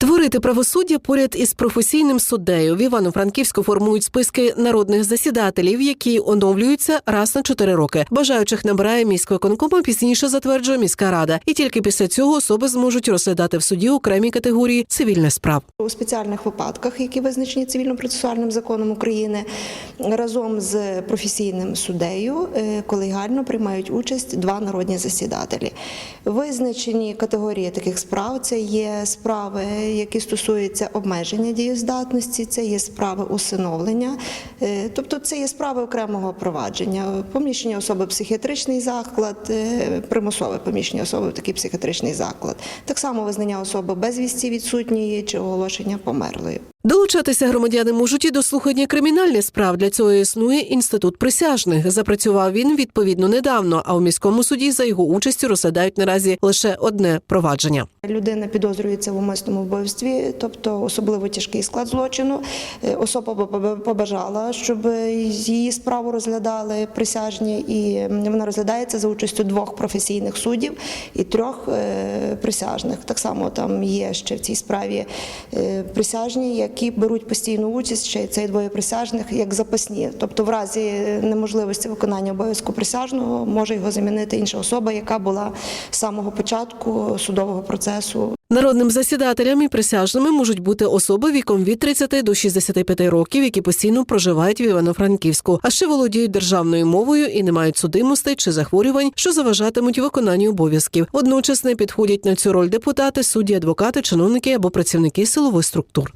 Творити правосуддя поряд із професійним суддею в Івано-Франківську формують списки народних засідателів, які оновлюються раз на чотири роки. Бажаючих набирає міськвиконкома, пізніше затверджує міська рада, і тільки після цього особи зможуть розглядати в суді окремі категорії цивільних справ. У спеціальних випадках, які визначені цивільно-процесуальним законом України, разом з професійним суддею е, колегіально приймають участь два народні засідателі. Визначені категорії таких справ це є справи, які стосуються обмеження дієздатності, це є справи усиновлення, е, тобто це є справи окремого провадження, поміщення особи в психіатричний заклад, е, примусове поміщення особи в такий психіатричний заклад. Так само визнання особи безвісті відсутньої чи оголошення померлою. Долучатися громадяни можуть і до слухання кримінальних справ. Для цього існує інститут присяжних. Запрацював він відповідно недавно. А у міському суді за його участю розглядають наразі лише одне провадження. Людина підозрюється в умисному вбивстві, тобто особливо тяжкий склад злочину. Е, Особа побажала, щоб її справу розглядали присяжні, і вона розглядається за участю двох професійних суддів і трьох е, присяжних. Так само там є ще в цій справі е, присяжні, які беруть постійну участь. Ще цей двоє присяжних як запасні. Тобто, в разі неможливості виконання обов'язку присяжного може його замінити інша особа, яка була з самого початку судового процесу Народним засідателям і присяжними можуть бути особи віком від 30 до 65 років, які постійно проживають в Івано-Франківську, а ще володіють державною мовою і не мають судимостей чи захворювань, що заважатимуть виконанню обов'язків. Водночас не підходять на цю роль депутати, судді, адвокати, чиновники або працівники силових структур.